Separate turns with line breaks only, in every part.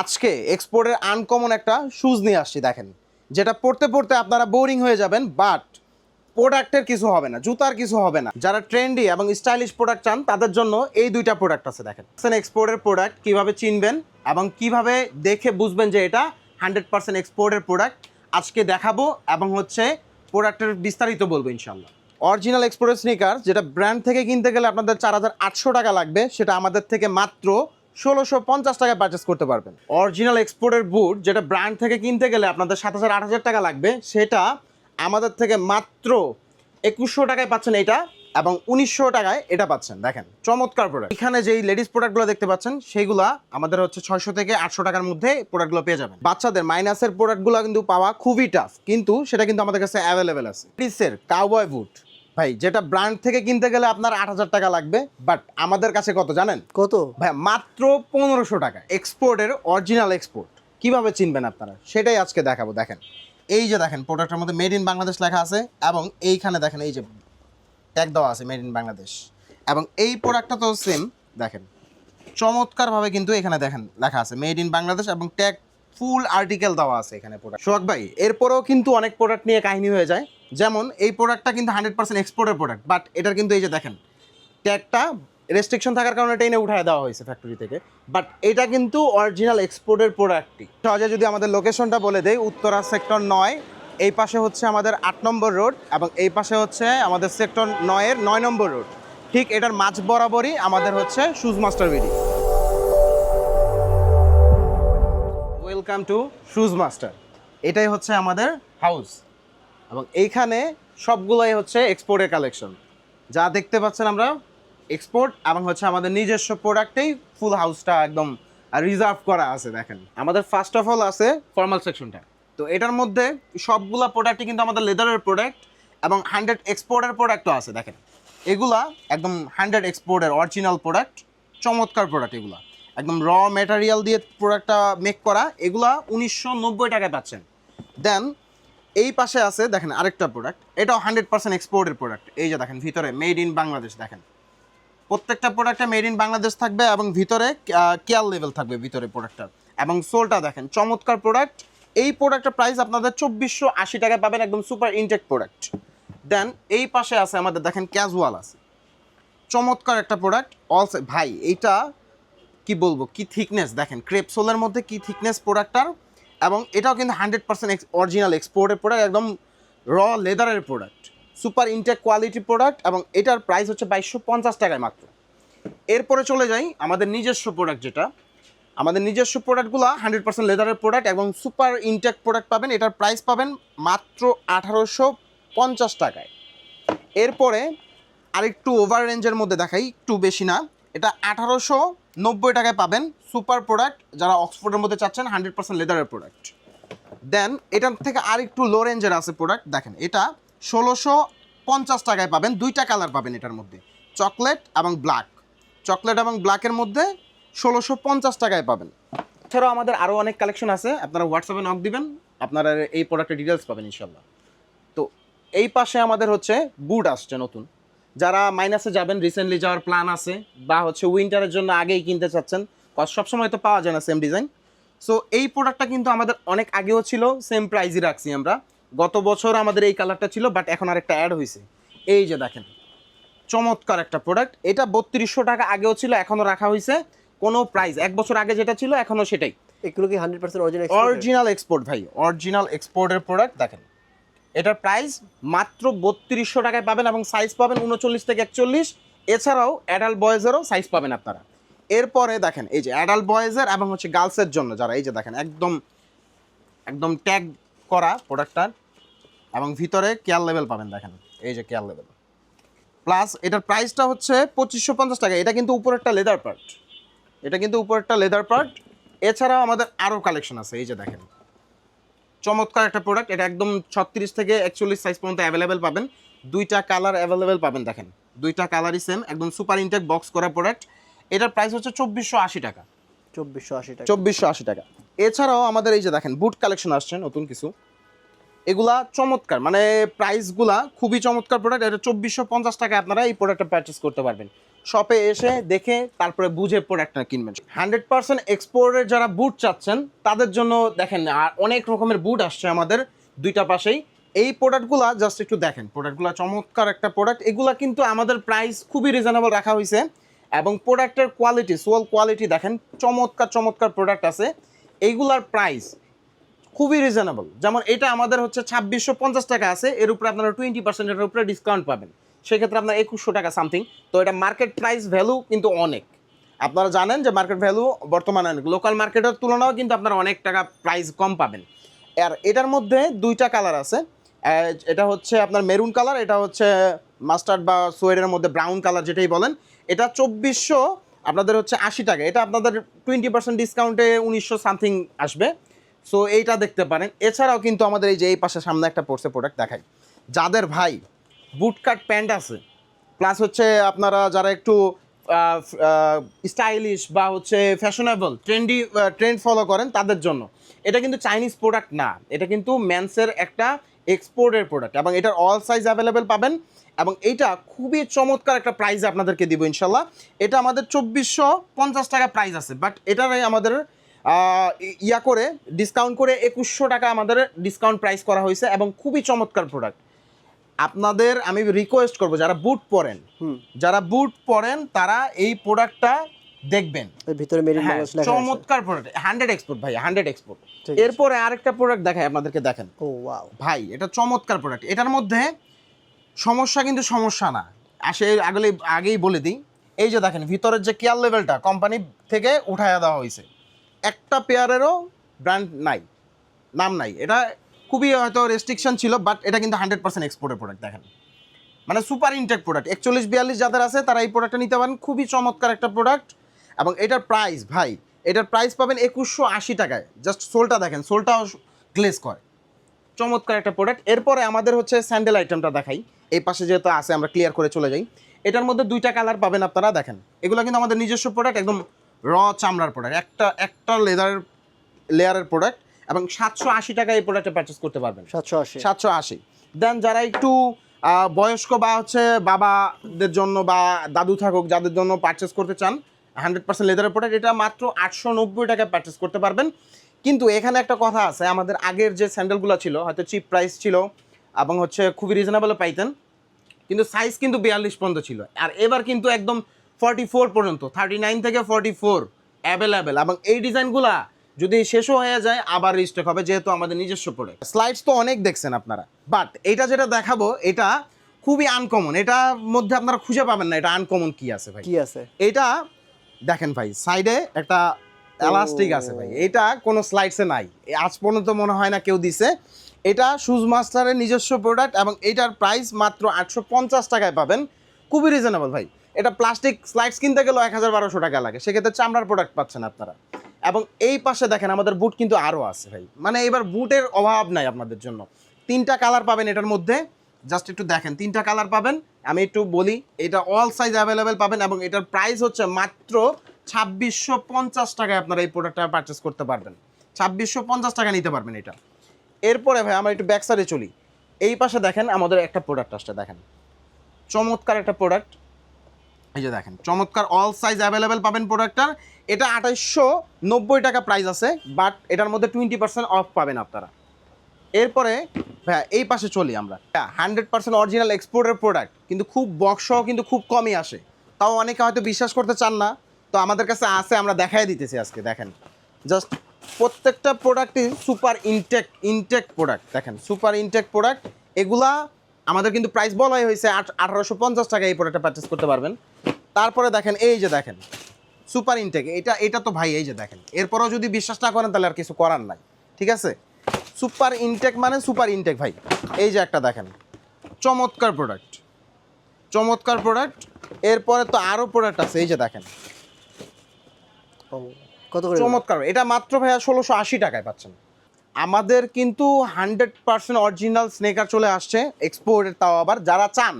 আজকে এক্সপোর্টের আনকমন একটা শুজ নিয়ে আসছি, দেখেন। যেটা পড়তে পড়তে আপনারা বোরিং হয়ে যাবেন বাট প্রোডাক্টের কিছু হবে না, জুতার কিছু হবে না। যারা ট্রেন্ডি এবং স্টাইলিশ প্রোডাক্ট চান, তাদের জন্য এই দুইটা প্রোডাক্ট আছে, দেখেন। এক্সপোর্টের প্রোডাক্ট কীভাবে চিনবেন এবং কীভাবে দেখে বুঝবেন যে এটা হান্ড্রেড পার্সেন্ট এক্সপোর্টের প্রোডাক্ট আজকে দেখাবো এবং হচ্ছে প্রোডাক্টের বিস্তারিত বলব ইনশাল্লাহ অরিজিনাল এক্সপোর্টের স্নিকার যেটা ব্র্যান্ড থেকে কিনতে গেলে আপনাদের চার হাজার আটশো টাকা লাগবে, সেটা আমাদের থেকে মাত্র ষোলোশো পঞ্চাশ টাকায় পারচেস করতে পারবেন। অরিজিনাল এক্সপোর্টের বুট যেটা ব্র্যান্ড থেকে কিনতে গেলে আপনাদের সাত হাজার আট হাজার টাকা লাগবে, সেটা আমাদের থেকে মাত্র একুশশো টাকায় পাচ্ছেন এটা এবং উনিশশো টাকায় এটা পাচ্ছেন। দেখেন, চমৎকার প্রোডাক্ট এখানে যেই লেডিস প্রোডাক্টগুলো দেখতে পাচ্ছেন, সেইগুলা আমাদের হচ্ছে ছয়শো থেকে আটশো টাকার মধ্যে প্রোডাক্টগুলো পেয়ে যাবেন। বাচ্চাদের মাইনাসের প্রোডাক্টগুলো কিন্তু পাওয়া খুবই টাফ কিন্তু সেটা কিন্তু আমাদের কাছে অ্যাভেলেবেল আছে। লেডিসের কাউবয় বুট ভাই যেটা ব্র্যান্ড থেকে কিনতে গেলে আপনার আট হাজার টাকা লাগবে বাট আমাদের কাছে কত জানেন?
কত?
ভাই মাত্র পনেরোশো টাকা এক্সপোর্টের অরিজিনাল এক্সপোর্ট কীভাবে চিনবেন আপনারা? সেটাই আজকে দেখাবো দেখেন। এই যে দেখেন প্রোডাক্টের মধ্যে মেড ইন বাংলাদেশ লেখা আছে এবং এইখানে দেখেন এই যে ট্যাগ দেওয়া আছে মেড ইন বাংলাদেশ। এবং এই প্রোডাক্টটা তো সেম দেখেন। চমৎকারভাবে কিন্তু এখানে দেখেন লেখা আছে মেড ইন বাংলাদেশ এবং ট্যাগ ফুল আর্টিকেল দেওয়া আছে এখানে প্রোডাক্ট সোহাগ ভাই, এরপরেও কিন্তু অনেক প্রোডাক্ট নিয়ে কাহিনী হয়ে যায়। যেমন, এই প্রোডাক্টটা কিন্তু হান্ড্রেড পার্সেন্ট এক্সপোর্টের প্রোডাক্ট বাট এটার কিন্তু এই যে দেখেন ট্যাগটা রেস্ট্রিকশন থাকার কারণে টেনে উঠায় দেওয়া হয়েছে ফ্যাক্টরি থেকে। বাট এটা কিন্তু অরিজিনাল এক্সপোর্টের প্রোডাক্টটি সহজে যদি আমাদের লোকেশনটা বলে দেয় উত্তরা সেক্টর নয়, এই পাশে হচ্ছে আমাদের আট নম্বর রোড এবং এই পাশে হচ্ছে আমাদের সেক্টর নয়ের নয় নম্বর রোড ঠিক এটার মাঝ বরাবরই আমাদের হচ্ছে shoes master BD welcome to shoes master এটাই হচ্ছে আমাদের হাউস এবং এইখানে সবগুলোই হচ্ছে এক্সপোর্টের কালেকশন যা দেখতে পাচ্ছেন আমরা এক্সপোর্ট এবং হচ্ছে আমাদের নিজস্ব প্রোডাক্টেই ফুল হাউসটা একদম রিজার্ভ করা আছে, দেখেন। আমাদের ফার্স্ট অফ অল আছে ফর্মাল সেকশনটা তো এটার মধ্যে সবগুলা প্রোডাক্টই কিন্তু আমাদের লেদারের প্রোডাক্ট এবং হান্ড্রেড এক্সপোর্টের প্রোডাক্টও আছে, দেখেন। এগুলা একদম হান্ড্রেড এক্সপোর্টের অরিজিনাল প্রোডাক্ট চমৎকার প্রোডাক্ট এগুলা। একদম র ম্যাটেরিয়াল দিয়ে প্রোডাক্টটা মেক করা, এগুলা উনিশশো নব্বই টাকায় পাচ্ছেন। দেন এই পাশে আছে, দেখেন আরেকটা প্রোডাক্ট এটাও হান্ড্রেড পার্সেন্ট এক্সপোর্টের প্রোডাক্ট এই যে দেখেন, ভিতরে মেড ইন বাংলাদেশ দেখেন। প্রত্যেকটা প্রোডাক্টে মেড ইন বাংলাদেশ থাকবে এবং ভিতরে কেয়ার লেভেল থাকবে ভিতরে প্রোডাক্টটার এবং সোলটা দেখেন, চমৎকার প্রোডাক্ট এই প্রোডাক্টের প্রাইস আপনাদের চব্বিশশো আশি টাকায় পাবেন একদম সুপার ইনটেক প্রোডাক্ট দেন এই পাশে আছে আমাদের, দেখেন ক্যাজুয়াল আছে। চমৎকার একটা প্রোডাক্ট অল ভাই, এইটা কি বলব, কি থিকনেস দেখেন ক্রেপ সোলের মধ্যে কি থিকনেস প্রোডাক্টটার এবং এটাও কিন্তু হান্ড্রেড পার্সেন্ট অরিজিনাল এক্সপোর্টের প্রোডাক্ট একদম র লেদারের product super intact quality product এবং এটার প্রাইস হচ্ছে বাইশশো পঞ্চাশ টাকায় মাত্র। এরপরে চলে যাই আমাদের নিজস্ব প্রোডাক্ট যেটা। আমাদের নিজস্ব প্রোডাক্টগুলো হান্ড্রেড পার্সেন্ট লেদারের প্রোডাক্ট এবং সুপার ইনটেক প্রোডাক্ট পাবেন, এটার প্রাইস পাবেন মাত্র আঠারোশো পঞ্চাশ টাকায়। এরপরে আরেকটু ওভার রেঞ্জের মধ্যে দেখাই, একটু বেশি না এটা আঠারোশো নব্বই টাকায় পাবেন সুপার প্রোডাক্ট, যারা অক্সফোর্ডের মধ্যে চাচ্ছেন, হান্ড্রেড পার্সেন্ট লেদারের প্রোডাক্ট। দেন, এটার থেকে আর একটু লো রেঞ্জের আছে প্রোডাক্ট, দেখেন, এটা ষোলোশো পঞ্চাশ টাকায় পাবেন, দুইটা কালার পাবেন এটার মধ্যে, চকলেট এবং ব্ল্যাক চকলেট এবং ব্ল্যাকের মধ্যে ষোলোশো পঞ্চাশ টাকায় পাবেন। এছাড়াও আমাদের আরও অনেক কালেকশন আছে, আপনারা হোয়াটসঅ্যাপে নক দিবেন, আপনারা এই প্রোডাক্টের ডিটেলস পাবেন ইনশাল্লাহ তো এই পাশে আমাদের হচ্ছে বুট আসছে নতুন। যারা মাইনাসে যাবেন রিসেন্টলি যাওয়ার প্ল্যান আছে বা হচ্ছে উইন্টারের জন্য আগেই কিনতে চাচ্ছেন সবসময় তো পাওয়া যায় না সেম ডিজাইন সো এই প্রোডাক্টটা কিন্তু আমাদের অনেক আগেও ছিল সেম প্রাইজই রাখছি আমরা। গত বছর আমাদের এই কালারটা ছিল বাট এখন আরেকটা অ্যাড হয়েছে এই যে দেখেন চমৎকার একটা প্রোডাক্ট এটা বত্রিশশো টাকা আগেও ছিল এখনও রাখা হয়েছে কোনো প্রাইস এক বছর আগে যেটা ছিল এখনও সেটাই।
এগুলো কি hundred percent original
original export ভাই। অরিজিনাল এক্সপোর্টের প্রোডাক্ট দেখেন। এটার প্রাইস মাত্র বত্রিশশো টাকায় পাবেন এবং সাইজ পাবেন উনচল্লিশ থেকে একচল্লিশ। এছাড়াও অ্যাডাল্ট বয়েজেরও সাইজ পাবেন আপনারা। এরপরে দেখেন, এই যে অ্যাডাল্ট বয়েজের এবং হচ্ছে গার্লসের জন্য যারা, এই যে দেখেন, একদম একদম ট্যাগ করা প্রোডাক্টটার এবং ভিতরে কেয়ার লেভেল পাবেন, দেখেন, এই যে কেয়ার লেভেল প্লাস এটার প্রাইসটা হচ্ছে পঁচিশশো পঞ্চাশ টাকা। এটা কিন্তু উপরেরটা লেদার পার্ট এটা কিন্তু উপরেরটা লেদার পার্ট এছাড়াও আমাদের আরও কালেকশন আছে, এই যে দেখেন। চমৎকার একটা প্রোডাক্ট এটা একদম ছত্রিশ থেকে একচল্লিশ সাইজ পর্যন্ত অ্যাভেলেবেল পাবেন। দুইটা কালার অ্যাভেলেবেল পাবেন দেখেন। দুইটা কালারই সেম একদম সুপার ইনটেক বক্স করা প্রোডাক্ট এটার প্রাইস হচ্ছে চব্বিশশো আশি টাকা।
চব্বিশশো আশি টাকা।
চব্বিশশো আশি টাকা। এছাড়াও আমাদের এই যে দেখেন বুট কালেকশন আসছে নতুন কিছু। এগুলা চমৎকার মানে প্রাইসগুলা খুবই চমৎকার প্রোডাক্ট এটা চব্বিশশো পঞ্চাশ টাকা আপনারা এই প্রোডাক্টটা পারচেস করতে পারবেন। শপে এসে দেখে তারপরে বুঝে প্রোডাক্টটা কিনবেন। হান্ড্রেড পার্সেন্ট এক্সপোর্টের যারা বুট চাচ্ছেন, তাদের জন্য দেখেন, আর অনেক রকমের বুট আসছে আমাদের দুইটা পাশেই। এই প্রোডাক্টগুলা জাস্ট একটু দেখেন প্রোডাক্টগুলো চমৎকার একটা প্রোডাক্ট এগুলা কিন্তু আমাদের প্রাইস খুবই রিজনেবল রাখা হয়েছে এবং প্রোডাক্টের কোয়ালিটি সোয়াল কোয়ালিটি দেখেন, চমৎকার চমৎকার প্রোডাক্ট আছে। এইগুলার প্রাইস খুবই রিজনেবল যেমন এটা আমাদের হচ্ছে ছাব্বিশশো পঞ্চাশ টাকা আছে, এর উপরে আপনারা টোয়েন্টি পার্সেন্টের উপরে ডিসকাউন্ট পাবেন। সেক্ষেত্রে আপনার একুশশো টাকা সামথিং তো এটা মার্কেট প্রাইস ভ্যালু কিন্তু অনেক। আপনারা জানেন যে মার্কেট ভ্যালু বর্তমানে লোকাল মার্কেটের তুলনাও কিন্তু আপনারা অনেক টাকা প্রাইস কম পাবেন। আর এটার মধ্যে দুইটা কালার আছে। এটা হচ্ছে আপনার মেরুন কালার এটা হচ্ছে মাস্টার্ড বা সোয়েডের মধ্যে ব্রাউন কালার যেটাই বলেন। এটা চব্বিশশো আপনাদের হচ্ছে আশি টাকা। এটা আপনাদের টোয়েন্টি পার্সেন্ট ডিসকাউন্টে উনিশশো সামথিং আসবে। সো এইটা দেখতে পারেন। এছাড়াও কিন্তু আমাদের এই যে এই পাশে সামনে একটা পড়ছে প্রোডাক্ট দেখাই। যাদের ভাই বুটকাট প্যান্ট আছে প্লাস হচ্ছে আপনারা যারা একটু স্টাইলিশ বা হচ্ছে ফ্যাশনেবল ট্রেন্ডি ট্রেন্ড ফলো করেন তাদের জন্য। এটা কিন্তু চাইনিজ প্রোডাক্ট না। এটা কিন্তু ম্যান্সের একটা এক্সপোর্টের প্রোডাক্ট এবং এটার অল সাইজ অ্যাভেলেবেল পাবেন এবং এইটা খুবই চমৎকার একটা প্রাইস আপনাদেরকে দিব ইনশাল্লাহ। এটা আমাদের চব্বিশশো পঞ্চাশ টাকা প্রাইস আছে বাট এটার আমাদের ইয়া করে ডিসকাউন্ট করে একুশশো টাকা আমাদের ডিসকাউন্ট প্রাইস করা হয়েছে এবং খুবই চমৎকার প্রোডাক্ট আপনাদের আমি রিকোয়েস্ট করব যারা বুট পরেন যারা বুট পরেন তারা এই প্রোডাক্টটা দেখবেন।
ভিতরে
হ্যাঁ, চমৎকার প্রোডাক্ট হান্ড্রেড এক্সপোর্ট ভাই হান্ড্রেড এক্সপোর্ট এরপরে আরেকটা প্রোডাক্ট দেখাই আপনাদেরকে দেখেন।
ও ওয়াও
ভাই এটা চমৎকার প্রোডাক্ট এটার মধ্যে সমস্যা কিন্তু সমস্যা না। আসে আগলে আগেই বলে দিই। এই যে দেখেন ভিতরের যে কেয়ার লেভেলটা কোম্পানি থেকে উঠাইয়া দেওয়া হয়েছে। একটা পেয়ারেরও ব্র্যান্ড নাই, নাম নাই। এটা খুবই হয়তো রেস্ট্রিকশন ছিল বাট এটা কিন্তু হান্ড্রেড পার্সেন্ট এক্সপোর্টের প্রোডাক্ট দেখেন। মানে সুপার ইনটেক প্রোডাক্ট একচল্লিশ, বিয়াল্লিশ যাদের আছে, তারা এই প্রোডাক্টটা নিতে পারেন। খুবই চমৎকার একটা প্রোডাক্ট এবং এটার প্রাইস ভাই, এটার প্রাইস পাবেন একুশশো আশি টাকায়। জাস্ট সোলটা দেখেন, সোলটাও গ্লেজ করে। চমৎকার একটা প্রোডাক্ট এরপরে আমাদের হচ্ছে স্যান্ডেল আইটেমটা দেখাই। এই পাশে যেহেতু আছে, আমরা ক্লিয়ার করে চলে যাই। এটার মধ্যে দুইটা কালার পাবেন আপনারা, দেখেন। এগুলো কিন্তু আমাদের নিজস্ব প্রোডাক্ট একদম র চামড়ার প্রোডাক্ট একটা একটা লেদার লেয়ারের প্রোডাক্ট এবং সাতশো আশি টাকায় এই প্রোডাক্টটা পারচেস করতে পারবেন।
সাতশো আশি।
সাতশো আশি। দেন যারা একটু বয়স্ক বা হচ্ছে বাবাদের জন্য বা দাদু থাকুক যাদের জন্য পারচেস করতে চান হান্ড্রেড পার্সেন্ট লেদারের প্রোডাক্ট এটা মাত্র আটশো নব্বই টাকায় পারচেস করতে পারবেন। কিন্তু এখানে একটা কথা আছে আমাদের আগের যে স্যান্ডেলগুলো ছিল হয়তো চিপ প্রাইস ছিল এবং হচ্ছে খুবই রিজনেবলে পাইতেন কিন্তু সাইজ কিন্তু বিয়াল্লিশ পর্যন্ত ছিল। আর এবার কিন্তু একদম ফর্টি ফোর পর্যন্ত থার্টি নাইন থেকে ফর্টি ফোর অ্যাভেলেবেল এবং এই ডিজাইনগুলা যদি শেষও হয়ে যায় আবার রিস্টক হবে যেহেতু আমাদের নিজস্ব প্রোডাক্ট স্লাইডস তো অনেক দেখছেন আপনারা। বাট এটা যেটা দেখাবো এটা খুবই আনকমন এটার মধ্যে আপনারা খুঁজে পাবেন না এটা আনকমন কি আছে ভাই।
কি আছে?
এটা দেখেন ভাই সাইডে একটা এলাস্টিক আছে ভাই। এটা কোনো স্লাইডসে নাই। আজ পর্যন্ত মনে হয় না কেউ দিছে। এটা শুজ মাস্টারের নিজস্ব প্রোডাক্ট এবং এটার প্রাইস মাত্র আটশো পঞ্চাশ টাকায় পাবেন। খুবই রিজনেবল ভাই। এটা প্লাস্টিক স্লাইডস কিনতে গেলেও এক হাজার বারোশো টাকা লাগে। সেক্ষেত্রে চামড়ার প্রোডাক্ট পাচ্ছেন আপনারা। এবং এই পাশে দেখেন, আমাদের বুট কিন্তু আরও আছে ভাই। মানে এবার বুটের অভাব নাই আপনাদের জন্য। তিনটা কালার পাবেন এটার মধ্যে। জাস্ট একটু দেখেন, তিনটা কালার পাবেন। আমি একটু বলি, এটা অল সাইজ অ্যাভেলেবেল পাবেন এবং এটার প্রাইস হচ্ছে মাত্র ছাব্বিশশো পঞ্চাশ টাকায় আপনারা এই প্রোডাক্টটা পারচেস করতে পারবেন। ছাব্বিশশো পঞ্চাশ টাকা নিতে পারবেন এটা। এরপরে ভাই, আমরা একটু ব্যাক সাইডে চলি। এই পাশে দেখেন, আমাদের একটা প্রোডাক্ট আসছে, দেখেন। চমৎকার একটা প্রোডাক্ট এই যে দেখেন, চমৎকার অল সাইজ অ্যাভেলেবেল পাবেন প্রোডাক্টটার এটা আঠাইশশো নব্বই টাকা প্রাইস আছে বাট এটার মধ্যে টোয়েন্টি পার্সেন্ট অফ পাবেন আপনারা। এরপরে হ্যাঁ এই পাশে চলি আমরা। হ্যাঁ হান্ড্রেড পার্সেন্ট অরিজিনাল এক্সপোর্টের প্রোডাক্ট কিন্তু খুব বক্সও কিন্তু খুব কমই আসে। তাও অনেকে হয়তো বিশ্বাস করতে চান না। তো আমাদের কাছে আছে, আমরা দেখাই দিতেছি আজকে, দেখেন। জাস্ট প্রত্যেকটা প্রোডাক্টই সুপার ইনটেক ইনটেক প্রোডাক্ট দেখেন সুপার ইনটেক প্রোডাক্ট এগুলা আমাদের কিন্তু প্রাইস বলাই হয়েছে আট, আঠারোশো পঞ্চাশ টাকা এই প্রোডাক্টটা পারচেস করতে পারবেন। তারপরে দেখেন এই যে দেখেন সুপার ইনটেক এটা এটা তো ভাই এই যে দেখেন এরপরেও যদি বিশ্বাস না করেন তাহলে আর কিছু করার নাই ঠিক আছে? সুপার ইনটেক মানে সুপার ইনটেক ভাই এই যে একটা দেখেন চমৎকার প্রোডাক্ট চমৎকার প্রোডাক্ট এরপরে তো আরও প্রোডাক্ট আছে এই যে দেখেন
কত করে
চমৎকার এটা মাত্র ভাইয়া ষোলোশো আশি টাকায় পাচ্ছেন। আমাদের কিন্তু হান্ড্রেড পার্সেন্ট অরিজিনাল স্নেকার চলে আসছে এক্সপোর্টের তাও আবার যারা চান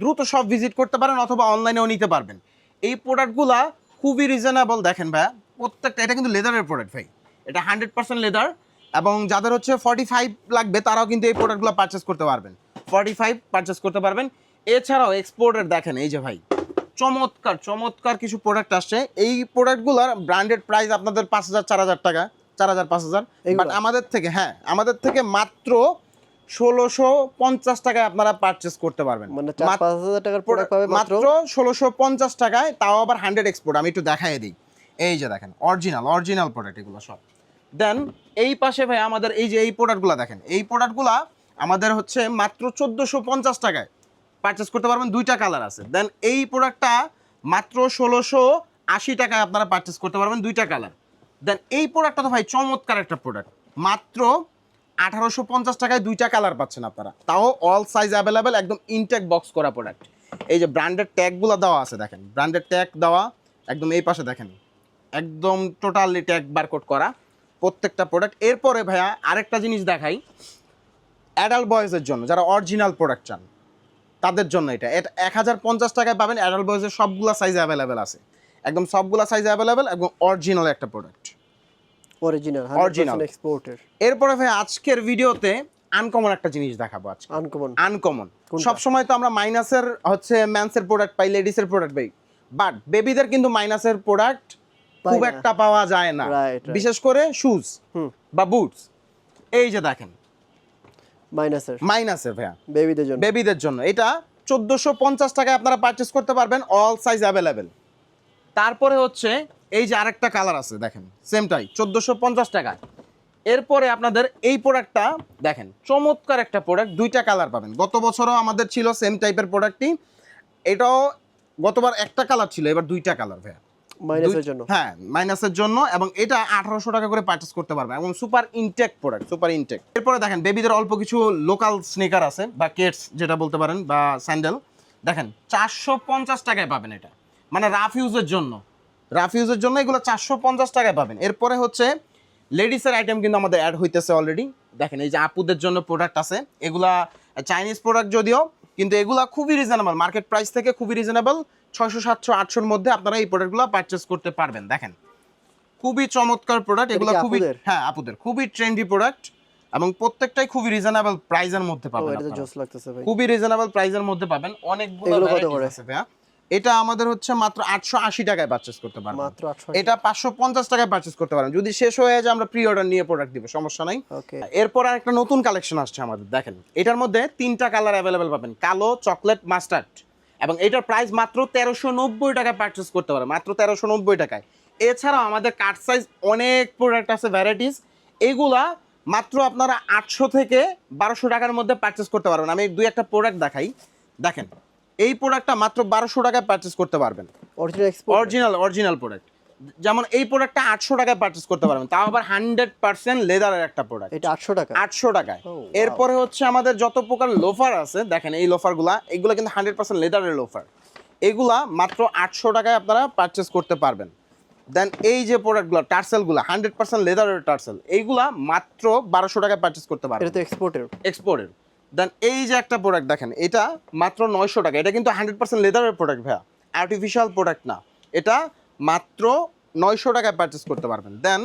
দ্রুত সব ভিজিট করতে পারেন অথবা অনলাইনেও নিতে পারবেন। এই প্রোডাক্টগুলা খুবই রিজনেবল দেখেন ভাইয়া প্রত্যেকটা এটা কিন্তু লেদারের প্রোডাক্ট ভাই। এটা হান্ড্রেড পার্সেন্ট লেদার এবং যাদের হচ্ছে ফর্টি ফাইভ লাগবে তারাও কিন্তু এই প্রোডাক্টগুলো পারচেস করতে পারবেন। ফর্টি ফাইভ পারচেস করতে পারবেন। এছাড়াও এক্সপোর্টের দেখেন এই যে ভাই চমৎকার চমৎকার কিছু প্রোডাক্ট আসছে। এই প্রোডাক্টগুলোর ব্র্যান্ডেড প্রাইস আপনাদের পাঁচ হাজার চার হাজার টাকা চার হাজার পাঁচ হাজার? বাট আমাদের থেকে হ্যাঁ আমাদের থেকে মাত্র ষোলোশো পঞ্চাশ টাকায় আপনারা পারচেস করতে পারবেন।
মানে
মাত্র- ষোলোশো পঞ্চাশ টাকায় তাও আবার হান্ড্রেড এক্সপোর্ট আমি একটু দেখাই দিই। এই যে দেখেন অরিজিনাল অরিজিনাল প্রোডাক্ট এগুলো সব। দেন এই পাশে ভাই আমাদের এই যে এই প্রোডাক্টগুলো দেখেন এই প্রোডাক্টগুলো আমাদের হচ্ছে মাত্র চোদ্দোশো পঞ্চাশ টাকায় পারচেস করতে পারবেন দুইটা কালার আছে। দেন এই প্রোডাক্টটা মাত্র ষোলোশো আশি টাকায় আপনারা পারচেস করতে পারবেন দুইটা কালার দেন এই প্রোডাক্টটা তো ভাই চমৎকার একটা প্রোডাক্ট মাত্র আঠারোশো পঞ্চাশ টাকায় দুইটা কালার পাচ্ছেন আপনারা। তাও অল সাইজ অ্যাভেলেবেল একদম ইনটেক বক্স করা প্রোডাক্ট এই যে ব্র্যান্ডেড ট্যাগগুলো দেওয়া আছে, দেখেন। ব্র্যান্ডেড ট্যাগ দেওয়া, একদম এই পাশে দেখেন। একদম টোটালি ট্যাগ বারকোড করা প্রত্যেকটা প্রোডাক্ট এরপরে ভাইয়া, আরেকটা জিনিস দেখাই। অ্যাডাল্ট বয়েজের জন্য, যারা অরিজিনাল প্রোডাক্ট চান, তাদের জন্য এটা। এটা এক হাজার পঞ্চাশ টাকায় পাবেন অ্যাডাল্ট বয়েজের সবগুলা সাইজ অ্যাভেলেবেল আছে। একদম সবগুলা সাইজ অ্যাভেলেবেল এবং অরিজিনাল একটা প্রোডাক্ট
অরিজিনাল অরিজিনাল এক্সপোর্টের
এরপরে ভাই আজকের ভিডিওতে আনকমন একটা জিনিস দেখাবো আজকে।
আনকমন
আনকমন সব সময় তো আমরা মাইনাসের হচ্ছে ম্যান্সের প্রোডাক্ট পাই লেডিসের প্রোডাক্ট পাই। বাট বেবিদের কিন্তু মাইনাসের প্রোডাক্ট খুব একটা পাওয়া যায় না. বিশেষ করে শুজ বা বুটস এই যে দেখেন।
মাইনাসের
মাইনাসের ভাইয়া।
বেবিদের জন্য।
বেবিদের জন্য। এটা চোদ্দোশো পঞ্চাশ টাকায় আপনারা পারচেস করতে পারবেন অল সাইজ অ্যাভেলেবেল তারপরে হচ্ছে এই যে আরেকটা কালার আছে দেখেন সেমটাই চোদ্দোশো পঞ্চাশ টাকায় এরপরে আপনাদের এই প্রোডাক্টটা দেখেন চমৎকার একটা প্রোডাক্ট দুইটা কালার পাবেন। গত বছরও আমাদের ছিল সেম টাইপের প্রোডাক্টটি এটাও গতবার একটা কালার ছিল এবার দুইটা কালার ভাইয়া।
মাইনাসের জন্য।
হ্যাঁ মাইনাসের জন্য এবং এটা আঠারোশো টাকা করে পারচেস করতে পারবেন এবং super intact product super intact এরপরে দেখেন বেবিদের অল্প কিছু লোকাল স্নেকার আছে বা কেটস যেটা বলতে পারেন বা স্যান্ডেল দেখেন চারশো পঞ্চাশ টাকায় পাবেন এটা। মানে রাফ ইউজের জন্য। রাফ ইউজের জন্য এগুলো চারশো পঞ্চাশ টাকায় পাবেন। এরপরে হচ্ছে লেডিসের আইটেম কিন্তু আমাদের অ্যাড হইতেছে অলরেডি দেখেন এই যে আপুদের জন্য প্রোডাক্ট আছে এগুলা চাইনিজ প্রোডাক্ট যদিও কিন্তু এগুলা খুবই রিজনেবল মার্কেট প্রাইস থেকে খুবই রিজনেবল ছয়শো সাতশো আটশোর মধ্যে আপনারা এই প্রোডাক্টগুলো পারচেস করতে পারবেন। দেখেন খুবই চমৎকার প্রোডাক্ট এগুলো খুবই হ্যাঁ আপুদের। খুবই ট্রেন্ডি প্রোডাক্ট এবং প্রত্যেকটাই খুবই রিজনেবল প্রাইজের মধ্যে পাবেন খুবই রিজনেবল প্রাইজের মধ্যে পাবেন। অনেকগুলো আছে ভাইয়া। এটা আমাদের হচ্ছে মাত্র আটশো আশি টাকায় পারচেস করতে পারবেন।
মাত্র
এটা পাঁচশো পঞ্চাশ টাকায় পারচেস করতে পারেন। যদি শেষ হয়ে যায় আমরা প্রি অর্ডার নিয়ে প্রোডাক্ট দিব সমস্যা নাই। এরপর আর একটা নতুন কালেকশন আসছে আমাদের দেখেন। এটার মধ্যে তিনটা কালার অ্যাভেলেবেল পাবেন কালো চকলেট মাস্টার্ড এবং এটার প্রাইস মাত্র তেরোশো নব্বই টাকায় পারচেস করতে পারেন মাত্র তেরোশো নব্বই টাকায়। এছাড়াও আমাদের কাট সাইজ অনেক প্রোডাক্ট আছে ভ্যারাইটিস এগুলা মাত্র আপনারা আটশো থেকে বারোশো টাকার মধ্যে পারচেস করতে পারবেন। আমি দুই একটা প্রোডাক্ট দেখাই। দেখেন এই প্রোডাক্টটা মাত্র বারোশো টাকায় পারচেস করতে পারবেন।
Original export
original original product যেমন এই প্রোডাক্টটা আটশো টাকায় পারচেস করতে পারবেন। তাও আবার হান্ড্রেড পার্সেন্ট লেদারের একটা প্রোডাক্ট
এটা আটশো টাকা?
আটশো টাকায়। এরপরে হচ্ছে আমাদের যত প্রকার লোফার আছে দেখেন এই লোফারগুলা এগুলো কিন্তু হান্ড্রেড পার্সেন্ট লেদারের লোফার এগুলা মাত্র আটশো টাকায় আপনারা পারচেস করতে পারবেন। দেন এই যে প্রোডাক্টগুলো টার্সেলগুলো হান্ড্রেড পার্সেন্ট লেদারের টার্সেল এইগুলা মাত্র বারোশো টাকায় পারচেস করতে পারবেন।
এটা তো এক্সপোর্টের
এক্সপোর্টের দেন এই যে একটা প্রোডাক্ট দেখেন এটা মাত্র নয়শো টাকা। এটা কিন্তু হান্ড্রেড পার্সেন্ট লেদারের প্রোডাক্ট ভাইয়া। আর্টিফিশিয়াল প্রোডাক্ট না। এটা মাত্র নয়শো টাকায় পারচেস করতে পারবেন। দেন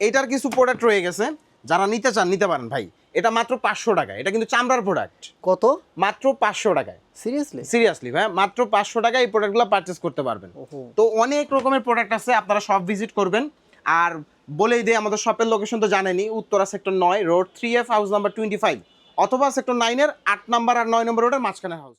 এটার কিছু প্রোডাক্ট রয়ে গেছে যারা নিতে চান নিতে পারেন ভাই। এটা মাত্র পাঁচশো টাকায়। এটা কিন্তু চামড়ার প্রোডাক্ট
কত?
মাত্র পাঁচশো টাকায়।
সিরিয়াসলি
সিরিয়াসলি ভাই মাত্র পাঁচশো টাকায় এই প্রোডাক্টগুলো পারচেস করতে পারবেন। তো অনেক রকমের প্রোডাক্ট আছে আপনারা সব ভিজিট করবেন। আর বলেই দিয়ে আমাদের শপের লোকেশন তো জানেনি উত্তরা সেক্টর নয় road three F house number twenty five অথবা সেক্টর নাইনের আট নাম্বার আর নয় নম্বর রোডের মাঝখানে হাউস